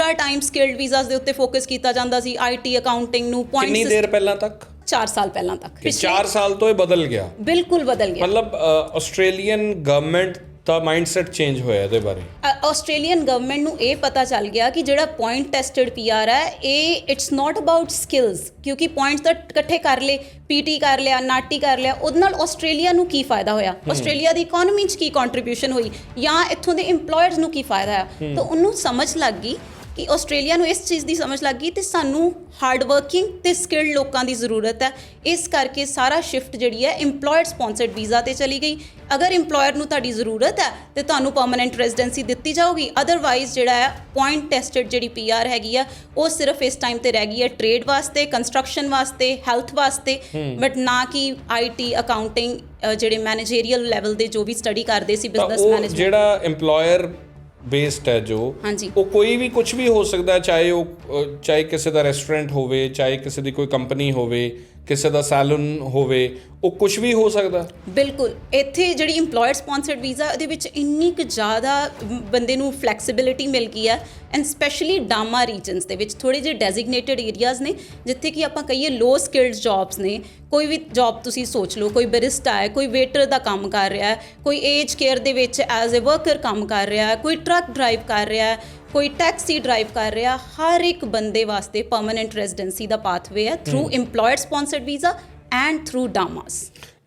ਪੂਰਾ time skilled visas ਦੇ ਉੱਤੇ ਫੋਕਸ ਕੀਤਾ ਜਾਂਦਾ ਸੀ ਆਈਟੀ ਅਕਾਊਂਟਿੰਗ ਨੂੰ ਕਿੰਨੀ ਪੁਆਇੰਟਸ ਦੇਰ ਪਹਿਲਾਂ ਤੱਕ? 4 ਸਾਲ ਪਹਿਲਾਂ ਤੱਕ। ਕਿ 4 ਸਾਲ ਤੋਂ ਇਹ ਬਦਲ ਗਿਆ। ਬਿਲਕੁਲ ਬਦਲ ਗਿਆ। ਮਤਲਬ ਆਸਟ੍ਰੇਲੀਅਨ ਗਵਰਨਮੈਂਟ ਦਾ ਮਾਈਂਡਸੈਟ ਚੇਂਜ ਹੋਇਆ ਇਹਦੇ ਬਾਰੇ। ਆਸਟ੍ਰੇਲੀਅਨ ਗਵਰਨਮੈਂਟ ਨੂੰ ਇਹ ਪਤਾ ਚੱਲ ਗਿਆ ਕਿ ਜਿਹੜਾ ਪੁਆਇੰਟ ਟੈਸਟਡ ਪੀਆਰ ਹੈ ਇਹ ਇਟਸ ਨਾਟ ਅਬਾਊਟ ਸਕਿਲਸ ਕਿਉਂਕਿ ਪੁਆਇੰਟਸ ਤਾਂ ਇਕੱਠੇ ਕਰ ਲਏ ਪੀਟੀ ਕਰ ਲਿਆ ਨਾਟੀ ਕਰ ਲਿਆ ਉਹਦੇ ਨਾਲ ਆਸਟ੍ਰੇਲੀਆ ਨੂੰ ਕੀ ਫਾਇਦਾ ਹੋਇਆ? ਆਸਟ੍ਰੇਲੀਆ ਦੀ ਇਕਨੋਮੀ 'ਚ ਕੀ ਕੰਟਰੀਬਿਊਸ਼ਨ ਹੋਈ? ਜਾਂ ਇੱਥੋਂ ਦੇ EMPLOYERS ਨੂੰ ਕੀ ਫਾਇਦਾ ਆ ਤਾਂ ਉਹਨੂੰ ਸਮਝ ਲੱਗ ਗਈ ਕਿ ਆਸਟ੍ਰੇਲੀਆ ਨੂੰ ਇਸ ਚੀਜ਼ ਦੀ ਸਮਝ ਲੱਗ ਗਈ ਤੇ ਸਾਨੂੰ ਹਾਰਡ ਵਰਕਿੰਗ ਤੇ ਸਕਿਲਡ ਲੋਕਾਂ ਦੀ ਜ਼ਰੂਰਤ ਹੈ। ਇਸ ਕਰਕੇ ਸਾਰਾ ਸ਼ਿਫਟ ਜਿਹੜੀ ਹੈ EMPLOYER ਸਪਾਂਸਰਡ ਵੀਜ਼ਾ ਤੇ ਚਲੀ ਗਈ। ਅਗਰ EMPLOYER ਨੂੰ ਤੁਹਾਡੀ ਜ਼ਰੂਰਤ ਹੈ ਤੇ ਤੁਹਾਨੂੰ ਪਰਮਨੈਂਟ ਰੈਜ਼ੀਡੈਂਸੀ ਦਿੱਤੀ ਜਾਊਗੀ ਅਦਰਵਾਈਜ਼ ਜਿਹੜਾ ਹੈ ਪੁਆਇੰਟ ਟੈਸਟਡ ਜਿਹੜੀ ਪੀਆਰ ਹੈਗੀ ਆ ਉਹ ਸਿਰਫ ਇਸ ਟਾਈਮ ਤੇ ਰਹਿ ਗਈ ਹੈ ਟ੍ਰੇਡ ਵਾਸਤੇ ਕੰਸਟਰਕਸ਼ਨ ਵਾਸਤੇ ਹੈਲਥ ਵਾਸਤੇ। ਬਟ ਨਾ ਕਿ ਆਈਟੀ ਅਕਾਊਂਟਿੰਗ ਜਿਹੜੇ ਮੈਨੇਜਰੀਅਲ ਲੈਵਲ ਦੇ ਜੋ ਵੀ ਸਟੱਡੀ ਕਰਦੇ ਸੀ ਬਿਜ਼ਨਸ ਮੈਨੇਜਮੈਂਟ ਜਿਹੜਾ EMPLOYER ਬੇਸਡ ਹੈ ਜੋ ਹਾਂਜੀ। ਉਹ ਕੋਈ ਵੀ ਕੁਝ ਵੀ ਹੋ ਸਕਦਾ ਹੈ ਚਾਹੇ ਉਹ ਅ, ਚਾਹੇ ਕਿਸੇ ਦਾ ਰੈਸਟੋਰੈਂਟ ਹੋਵੇ ਚਾਹੇ ਕਿਸੇ ਦੀ ਕੋਈ ਕੰਪਨੀ ਹੋਵੇ ਕਿਸੇ ਦਾ ਸੈਲੂਨ ਹੋਵੇ ਉਹ ਕੁਝ ਵੀ ਹੋ ਸਕਦਾ। ਬਿਲਕੁਲ। ਇੱਥੇ ਜਿਹੜੀ EMPLOYER ਸਪਾਂਸਰਡ ਵੀਜ਼ਾ ਉਹਦੇ ਵਿੱਚ ਇੰਨੀ ਕੁ ਜ਼ਿਆਦਾ ਮ, ਬੰਦੇ ਨੂੰ ਫਲੈਕਸੀਬਿਲਿਟੀ ਮਿਲ ਗਈ ਹੈ ਐਂਡ ਸਪੈਸ਼ਲੀ ਡਾਮਾ ਰੀਜਨਸ ਦੇ ਵਿੱਚ ਥੋੜੇ ਜਿਹੇ ਡੈਜ਼ਿਗਨੇਟਿਡ ਏਰੀਆਜ਼ ਨੇ ਜਿੱਥੇ ਕਿ ਆਪਾਂ ਕਹੀਏ ਲੋ ਸਕਿਲਡ ਜੌਬਸ ਨੇ ਕੋਈ ਵੀ ਜੌਬ ਤੁਸੀਂ ਸੋਚ ਲਓ ਕੋਈ ਬੈਰਿਸਟਾ ਹੈ ਕੋਈ ਵੇਟਰ ਦਾ ਕੰਮ ਕਰ ਰਿਹਾ ਹੈ ਕੋਈ ਏਜ ਕੇਅਰ ਦੇ ਵਿੱਚ ਐਜ਼ ਅ ਵਰਕਰ ਕੰਮ ਕਰ ਰਿਹਾ ਹੈ ਕੋਈ ਟਰੱਕ ਡਰਾਈਵ ਕਰ ਰਿਹਾ ਹੈ ਕੋਈ ਟੈਕਸੀ ਡਰਾਈਵ ਕਰ ਰਿਹਾ ਹਰ ਇੱਕ ਬੰਦੇ ਵਾਸਤੇ ਪਰਮਨੈਂਟ ਰੈਜ਼ੀਡੈਂਸੀ ਦਾ ਪਾਥਵੇ ਹੈ through EMPLOYER sponsored visa and through DAMAs